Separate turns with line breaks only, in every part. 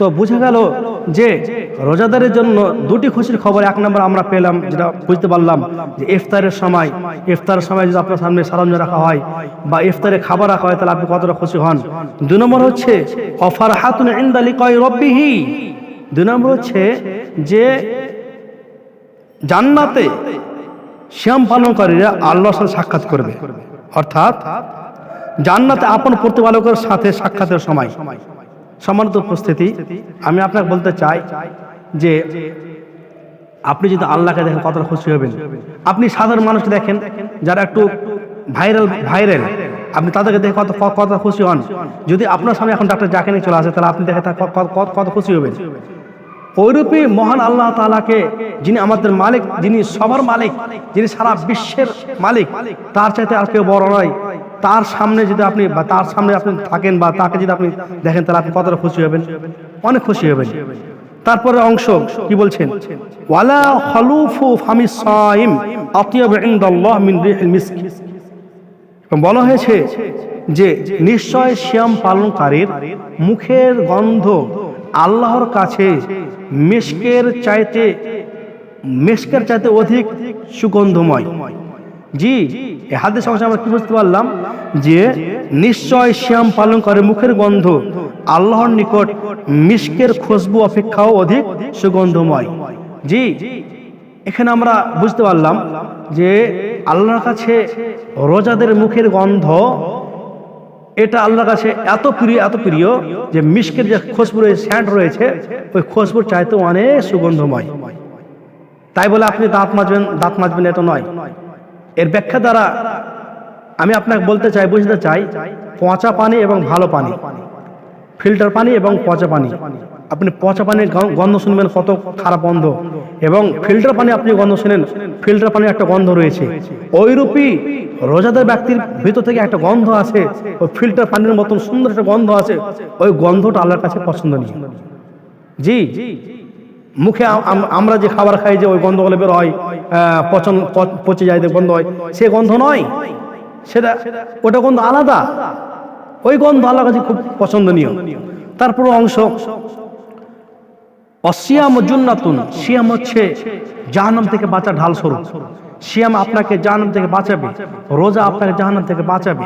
তো বোঝা গেল যে রোজাদারের জন্য দুটি খুশির খবর, এক নম্বর আমরা পেলাম যেটা বুঝতে পারলাম যে ইফতারের সময় ইফতারের সময় যদি আপনার সামনে সারঞ্জাম রাখা হয় বা ইফতারে খাবার রাখা হয়, তাহলে আপনি কতটা খুশি হন? দুই নম্বর হচ্ছে অফার হাতুন ইন্দালি কয় রব্বিহি। দুই নম্বর হচ্ছে যে জান্নাতে শ্যাম পালনকারীরা আল্লাহর সাথে সাক্ষাৎ করবে। অর্থাৎ জান্নাতে আপন প্রতিপালকের সাথে সাক্ষাতের সময়। সম্মানিত উপস্থিতি, আমি আপনাকে বলতে চাই যে আপনি যদি আল্লাহকে দেখেন কতটা খুশি হবেন। আপনি সাধারণ মানুষকে দেখেন, যারা একটু ভাইরাল ভাইরাল, আপনি তাদেরকে দেখে কত, কত- কত খুশি হন। যদি আপনার সামনে এখন ডাক্তার যাকে নিয়ে চলে আসে, তাহলে আপনি দেখে কত- খুশি হবেন। ওইরূপী মহান আল্লাহ তাআলাকে যিনি আমাদের মালিক, যিনি সবার মালিক, যিনি সারা বিশ্বের মালিক, তার চাইতে আর কেউ বড় নয়। তার সামনে যদি আপনি বা তার সামনে আপনি থাকেন বা তাকে যদি আপনি দেখেন, তাহলে আপনি কতটা খুশি হবেন? অনেক খুশি হবেন। তারপরে অংশ কি বলছেন? ওয়ালা বলা হয়েছে যে, নিশ্চয় শ্যাম পালনকারীর মুখের গন্ধ আল্লাহর কাছে মিশকের চাইতে মিশকের চাইতে অধিক সুগন্ধময়। জি হাতের সমস্যা আমরা কি বুঝতে পারলাম? যে নিশ্চয় শ্যাম পালন করে মুখের গন্ধ, আল্লাহর নিকট মিশকের খুশবু অপেক্ষাও অধিক সুগন্ধময়। জি, এখানে আমরা বুঝতে পারলাম যে আল্লাহর কাছে রোজাদের মুখের গন্ধ, এটা আল্লাহর কাছে এত প্রিয় এত প্রিয় যে মিষ্কের যে খুশবু রয়েছে স্যান্ড রয়েছে, ওই খুশবুর চাইতে অনেক সুগন্ধময়। তাই বলে আপনি দাঁত মাজবেন দাঁত মাজবেন, এটা নয়। এর ব্যাখ্যা দ্বারা আমি আপনাকে বলতে চাই, বুঝতে চাই, পচা পানি এবং ভালো পানি। ফিল্টার পানি এবং পচা পানি। আপনি পচা পানির গন্ধ শুনবেন কত খারাপ গন্ধ। এবং ফিল্টার পানি আপনি গন্ধ শুনেন, ফিল্টার পানির একটা গন্ধ রয়েছে। ওইরূপই রোজাদার ব্যক্তির ভিতর থেকে একটা গন্ধ আছে, ওই ফিল্টার পানির মতন সুন্দর একটা গন্ধ আছে, ওই গন্ধটা আল্লাহর কাছে পছন্দনীয়। জি, মুখে আম- আম- আমরা যে খাবার খাই যে ওই গন্ধগুলো বের হয় পচন পচে যায় যে গন্ধ হয়, সে গন্ধ নয়। সেটা ওটা গন্ধ আলাদা। ওই গন্ধ আল্লাহর কাছে খুব পছন্দনীয়। তারপর অংশ, অসিয়াম জুন্নাতুন, সিয়াম হচ্ছে জাহান্নাম থেকে বাঁচা ঢাল স্বরূপ। সিয়াম আপনাকে জাহান্নাম থেকে বাঁচাবে, রোজা আপনাকে জাহান্নাম থেকে বাঁচাবে।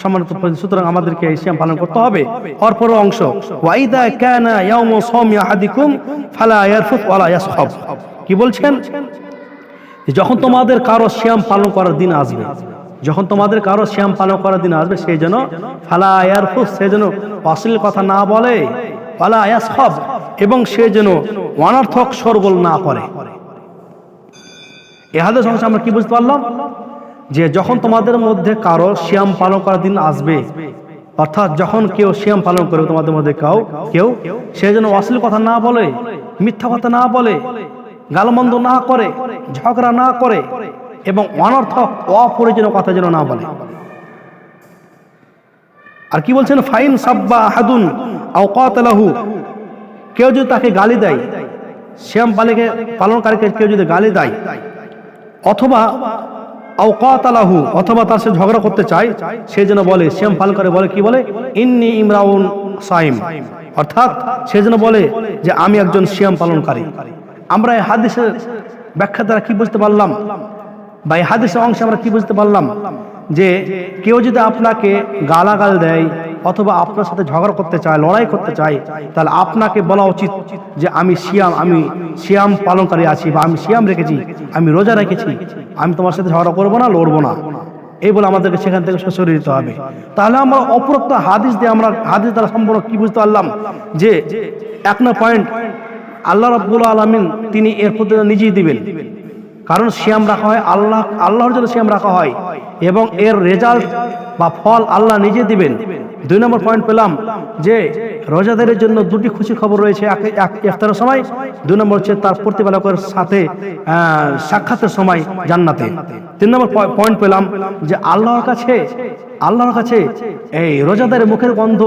সম্মানিত সুতরাং আমাদেরকে এই সিয়াম পালন করতে হবে। অপর অংশ ওয়াইদা কানা ইয়াউমু সাওমি আহাদিকুম ফালা ইয়ারফুক ওয়ালা ইয়াসখাব। কি বলছেন? যখন তোমাদের কারও শ্যাম পালন করার দিন আসবে যখন তোমাদের কারও শ্যাম পালন করার দিন আসবে সেই জন্য ফালা ইয়ারফুস, সে যেন অশ্লীল কথা না বলে, ফালা ইয়াসখাব, এবং সে যেন অনর্থক সরগোল না করে। এ হাদের সমস্যা আমরা কি বুঝতে পারলাম? যে যখন তোমাদের মধ্যে কারও শ্যাম পালন করার দিন আসবে, অর্থাৎ যখন কেউ শ্যাম পালন করবে তোমাদের মধ্যে কেউ কেউ, সে যেন অশ্লীল কথা না বলে, মিথ্যা কথা না বলে, গালমন্দ না করে, ঝগড়া না করে এবং অনর্থক অপরিজনীয় কথা যেন না বলে। আর কি বলছেন? ফাইন সাব্বা হাদুন আওকাতালাহু কেউ যদি তাকে গালি দেয়, শ্যাম পালিকে পালনকারীকে কেউ যদি গালি দেয়, অথবা আওকাতালাহু অথবা তার সাথে ঝগড়া করতে চায়, সে যেন বলে, শ্যাম পালন করে বলে কি বলে? ইন্নি ইমরাউন সাইম। অর্থাৎ সে যেন বলে যে, আমি একজন শ্যাম পালনকারী। আমরা এই হাদিসের ব্যাখ্যা দ্বারা কি বুঝতে পারলাম? বা এই হাদিসের অংশে আমরা কি বুঝতে পারলাম? যে কেউ যদি আপনাকে গালাগাল দেয় অথবা আপনার সাথে ঝগড়া করতে চায়, লড়াই করতে চায়, তাহলে আপনাকে বলা উচিত যে আমি শিয়াম আমি শিয়াম পালনকারী আছি বা আমি শিয়াম রেখেছি, আমি রোজা রেখেছি, আমি তোমার সাথে ঝগড়া করব না, লড়বো না। এই বলে আমাদেরকে সেখান থেকে সরে দিতে হবে। তাহলে আমরা অপরোক্ত হাদিস দিয়ে আমরা, হাদিস দ্বারা সম্পূর্ণ কি বুঝতে পারলাম? যে এক পয়েন্ট আল্লাহ রব্বুল আলমিন তিনি এর প্রতি নিজেই দিবেন। কারণ শ্যাম রাখা হয় আল্লাহ, আল্লাহর জন্য শ্যাম রাখা হয়। এবং এর রেজাল্ট বা ফল আল্লাহ নিজে দিবেন। দুই নম্বর পয়েন্ট পেলাম যে রোজাদারের জন্য দুটি খুশি খবর রয়েছে ইফতারের সময়, দুই নম্বর হচ্ছে তার প্রতিপালকের সাথে সাক্ষাতের সময় জান্নাতে। তিন নম্বর পয়েন্ট পেলাম যে আল্লাহর কাছে আল্লাহর কাছে এই রোজাদারের মুখের গন্ধ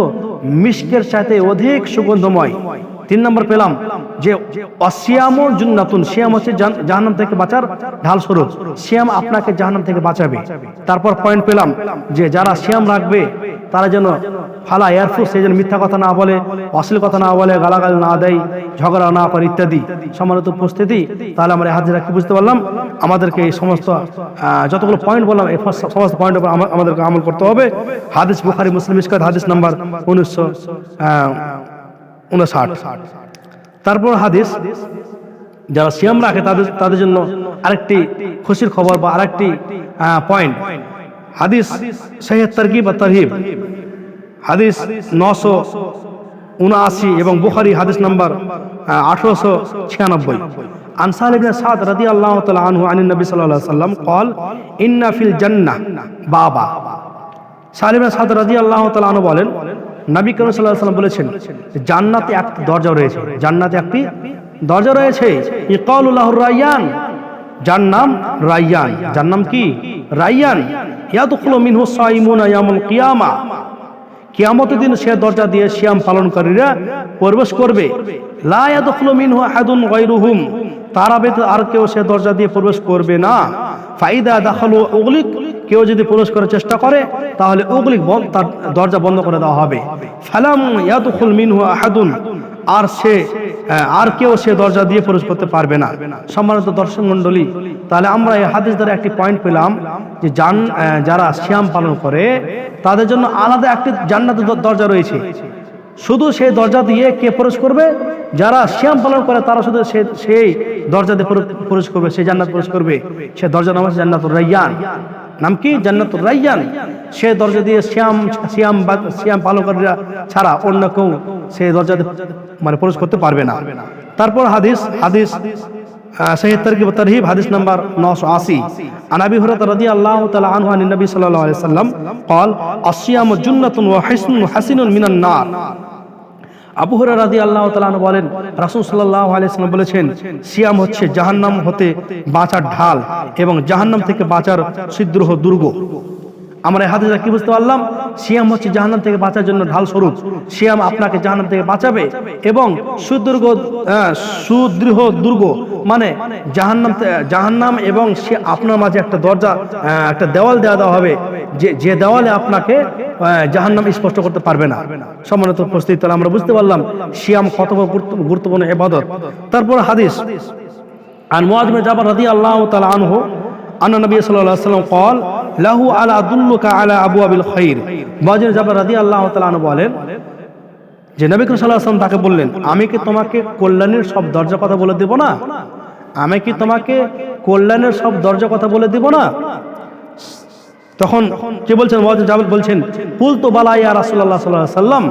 মিষ্কের সাথে অধিক সুগন্ধময়। তিন নম্বর পেলাম যে অসিয়াম জুন্নাতুন, সিয়াম হচ্ছে জাহান্নাম থেকে বাঁচার ঢাল স্বরূপ। সিয়াম আপনাকে জাহান্নাম থেকে বাঁচাবে। তারপর পয়েন্ট পেলাম যে যারা সিয়াম রাখবে, তারা যেন ফালা এয়ারফোর্স সেই যেন মিথ্যা কথা না বলে, অশ্লীল কথা না বলে, গালাগাল না দেয়, ঝগড়া না করে ইত্যাদি। সম্মানিত উপস্থিতি, তাহলে আমরা হাজিরা কি বুঝতে পারলাম? আমাদেরকে এই সমস্ত যতগুলো পয়েন্ট বললাম, এই সমস্ত পয়েন্ট উপর আমা- আমাদেরকে আমল করতে হবে। হাদিস বুখারি, মুসলিম, ইস্কাত হাদিস নাম্বার উনিশশো উনষাট তারপর হাদিস যারা সিয়াম রাখে তাদের তাদের জন্য আরেকটি খুশির খবর বা আরেকটি পয়েন্ট হাদিস সহিহ তরকিব বা তরহিব হাদিস নশো উনআশি এবং বুখারি হাদিস নাম্বার আঠারোশো ছিয়ানব্বই আনসার ইবনে সাদ রাদিয়াল্লাহু তাআলা আনহু আনিন নবী সাল্লাল্লাহু আলাইহি সাল্লাম قال ইন্না ফিল জান্নাহ বাবা সালিম সাদ রাদিয়াল্লাহু তাআলা আনহু বলেন নবী করিম আলাইহি সাল্লাম বলেছেন জান্নাতে একটি দরজা রয়েছে। জান্নাতে একটি দরজা রয়েছে। ইকালুল্লাহুর রায়্যান যার নাম রায়্যান যার নাম কি? রায়্যান ইয়াদখুলু মিনহু সাইমুনা ইয়াউমুল কিয়ামা। কিয়ামতের দিন সে দরজা দিয়ে সিয়াম পালনকারীরা প্রবেশ করবে। লা ইয়াদখুলু মিনহু আহাদুন গায়রুহুম। তারা ব্যতীত আর কেউ সে দরজা দিয়ে প্রবেশ করবে না। ফাইদা দাখালু উগলিক কেউ যদি প্রবেশ করার চেষ্টা করে তাহলে উগলিক তার দরজা বন্ধ করে দেওয়া হবে। ফালাম ইয়াদখুল মিনহু আহাদুন আর সে আর কেউ সে দরজা দিয়ে প্রবেশ করতে পারবে না। সম্মানিত দর্শক মণ্ডলী তাহলে আমরা এই হাদিস দ্বারা একটি পয়েন্ট পেলাম যে আহ, যারা শ্যাম পালন করে তাদের জন্য আলাদা একটি জান্নাতের দরজা রয়েছে। শুধু সেই দরজা দিয়ে কে প্রবেশ করবে? যারা শ্যাম পালন করে, তারা শুধু সেই দরজা দিয়ে প্রবেশ করবে সেই জান্নাত প্রবেশ করবে। সে দরজা নাম আছে জান্নাতুর রাইয়ান। নাম কি? জান্নাতুর রাইয়ান। সে দরজা দিয়ে শ্যাম শ্যাম বা শ্যাম পালনকারীরা ছাড়া অন্য কেউ সেই দরজা মানে প্রবেশ করতে পারবে না। তারপর হাদিস হাদিস সহি কি তরহি হাদিস নম্বর নশো আশি। আনাবি হরত রদি আল্লাহ তালা আনহু আনি নবী সাল্লাহ আলি সাল্লাম কল আসিয়াম জুন্নাতুন ও হাসিন হাসিনুন মিনান নার। আবু হরা রাদি আল্লাহ তালান বলেন, রাসুল সাল্লাহ আলিয়াল্লাম বলেছেন, সিয়াম হচ্ছে জাহান্নাম হতে বাঁচার ঢাল এবং জাহান্নাম থেকে বাঁচার সিদ্রহ দুর্গ। আমরা হাদিসা কি বুঝতে পারলাম? সিয়াম হচ্ছে জাহান্নাম থেকে বাঁচার জন্য ঢাল স্বরূপ। সিয়াম আপনাকে জাহান্নাম থেকে বাঁচাবে এবং সুদুর্গ সুদৃহ দুর্গ মানে জাহান্নাম জাহান্নাম এবং সে আপনার মাঝে একটা দরজা একটা দেওয়াল দেওয়া দেওয়া হবে, যে যে দেওয়ালে আপনাকে জাহান্নাম স্পষ্ট করতে পারবে না। সম্মানিত উপস্থিত, তাহলে আমরা বুঝতে পারলাম সিয়াম কত গুরুত্বপূর্ণ এবাদত তারপর হাদিস আর মোয়াজ জাবার রাদি আল্লাহ তালা আনহ, আন্না নবী সাল্লাহ সাল্লাম কল লাহু আলা আদুল্লুকা আলা আবু আবিল খৈর বাজির জাবর রাদি আল্লাহ তালান বলেন, যে নবী সাল্লাহ আসলাম তাকে বললেন, আমি কি তোমাকে কল্যাণের সব দরজা কথা বলে দেব না? আমি কি তোমাকে কল্যাণের সব দরজা কথা বলে দেব না? তখন কে বলছেন মহাজন জাবল বলছেন পুল তো বালা ইয়া রাসুল্লাহ সাল্লাহ সাল্লাম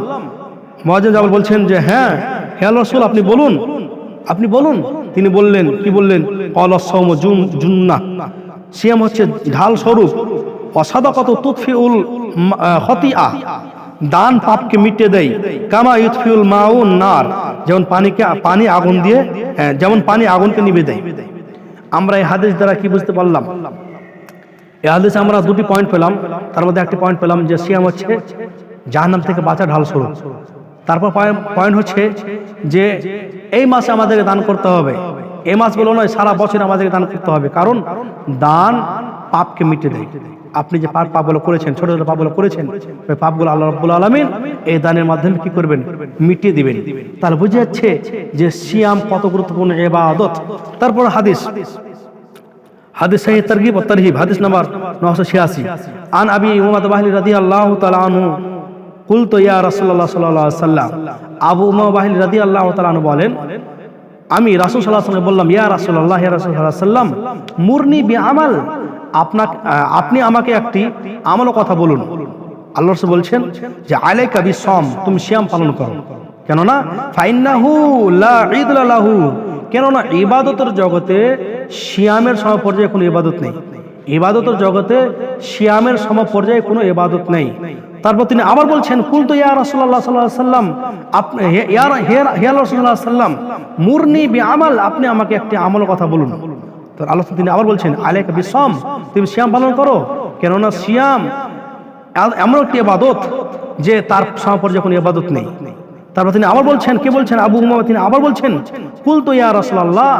মহাজন জাবল বলছেন যে হ্যাঁ হ্যাঁ রসুল, আপনি বলুন। আপনি বলুন? তিনি বললেন, কি বললেন? অলসম জুন জুন্না সিয়াম হচ্ছে ঢাল স্বরূপ। অসাদাকত তুৎফিউল খতিয়া দান পাপকে মিটে দেয়। কামা ইউতফিউল মাউন নার। যেমন পানিকে পানি আগুন দিয়ে হ্যাঁ, যেমন পানি আগুনকে নিবে দেয়। আমরা এই হাদিস দ্বারা কি বুঝতে পারলাম? এই হাদিসে আমরা দুটি পয়েন্ট পেলাম। তার মধ্যে একটি পয়েন্ট পেলাম যে সিয়াম হচ্ছে জাহান্নাম থেকে বাঁচা ঢাল স্বরূপ। তারপর পয়েন্ট হচ্ছে যে এই মাসে আমাদেরকে দান করতে হবে। এ মাসগুলো বলো নয়, সারা বছর আমাদেরকে দান করতে হবে। কারণ দান পাপকে মিটে দেয়। আপনি যে পাপ পাপগুলো করেছেন, ছোট ছোট পাপগুলো করেছেন, ওই পাপগুলো আল্লাহ রব্বুল আলমিন এই দানের মাধ্যমে কি করবেন? মিটিয়ে দিবেন। তাহলে বুঝে যাচ্ছে যে সিয়াম কত গুরুত্বপূর্ণ এবাদত তারপর হাদিস। হাদিস সাহি তারগিব ও তরহিব, হাদিস নাম্বার নশো ছিয়াশি। আন আবি উমাদ বাহিনী রাজি আল্লাহ তালু কুলতো ইয়া রাসুল্লাহ সাল্লাহ সাল্লাম আবু উমা বাহিনী রাজি আল্লাহ তালু বলেন আমি রাসুল সাল্লাহ বললাম, ইয়া রাসুল্লাহ রাসুল সাল্লাহ সাল্লাম মুরনি বি আমাল আপনাকে আপনি আমাকে একটি আমলও কথা বলুন। আল্লাহ রসুল বলছেন যে আলে কাবি সম তুমি শ্যাম পালন করো। কেননা, ফাইন্নাহু লা ঈদুল লাহু, কেননা ইবাদতের জগতে শিয়ামের সময় পর্যায়ে কোনো ইবাদত নেই। ইবাদতের জগতে শিয়ামের সম পর্যায়ে কোনো ইবাদত নেই। তারপর তিনি আবার বলছেন কুল তো ইয়া রাসূলুল্লাহ সাল্লাল্লাহু আলাইহি সাল্লাম আপনি হে ইয়া হে হে সাল্লাম মুরনি বি আমাল আপনি আমাকে একটি আমল কথা বলুন। আল্লাহ তিনি আবার বলছেন, আলাইকা বিসম তুমি সিয়াম পালন করো, কেননা সিয়াম এমন একটি ইবাদত যে তার সম পর্যায়ে কোনো ইবাদত নেই। তারপর তিনি আবার বলছেন, কে বলছেন? আবু উমামা, তিনি আবার বলছেন কুল তো ইয়া রাসূলুল্লাহ।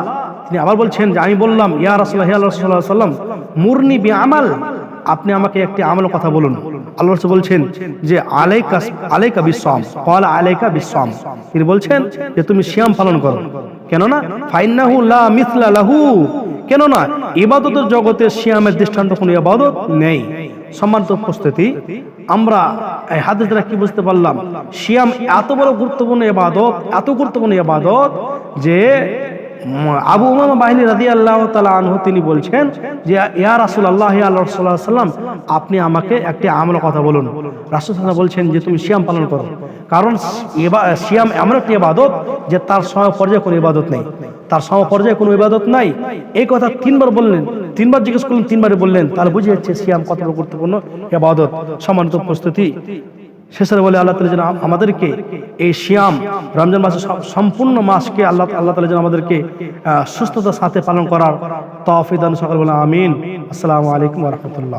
তিনি আবার বলছেন যে আমি বললাম, ইয়া রাসূলুল্লাহ ইয়া রাসূলুল্লাহ সাল্লাম মুরনি বি আমাল আপনি আমাকে একটি আমল কথা বলুন। আল্লাহ বলছেন যে, আলাইকা আলাইকা বিসসাম, ক্বালা আলাইকা বিসসাম। তিনি বলছেন যে, তুমি শ্যাম পালন করো। কেননা, ফাইন্নাহু লা মিথলা লাহু। কেননা, ইবাদতের জগতে শ্যামের দৃষ্টান্ত কোনো ইবাদত নেই। সম্মানিত উপস্থিতি, আমরা এই হাদিস দ্বারা কি বুঝতে পারলাম? সিয়াম এত বড় গুরুত্বপূর্ণ এবাদত এত গুরুত্বপূর্ণ এবাদত যে আবু উমামা বাহিনী রাদি আল্লাহ তালা আনহু তিনি বলছেন যে, ইয়া রাসুল আল্লাহ আল্লাহ সাল্লাম আপনি আমাকে একটি আমল কথা বলুন। রাসুল সাল্লাম বলছেন যে, তুমি সিয়াম পালন করো। কারণ সিয়াম এমন একটি ইবাদত যে, তার সময় পর্যায়ে কোনো ইবাদত নেই। তার সম পর্যায়ে কোনো ইবাদত নাই। এই কথা তিনবার বললেন। তিনবার জিজ্ঞেস করলেন তিনবারে বললেন। তাহলে বুঝে যাচ্ছে সিয়াম কত বড় গুরুত্বপূর্ণ ইবাদত। সম্মানিত উপস্থিতি। শেষে বলে আল্লাহ তালা যেন আমাদেরকে এই শ্যাম রমজান মাসের সম- সম্পূর্ণ মাসকে আল্লাহ আল্লাহ তালা যেন আমাদেরকে সুস্থতার সাথে পালন করার তফিদান সকল বলে আমিন। আসসালামু আলাইকুম রহমতুল্লাহ।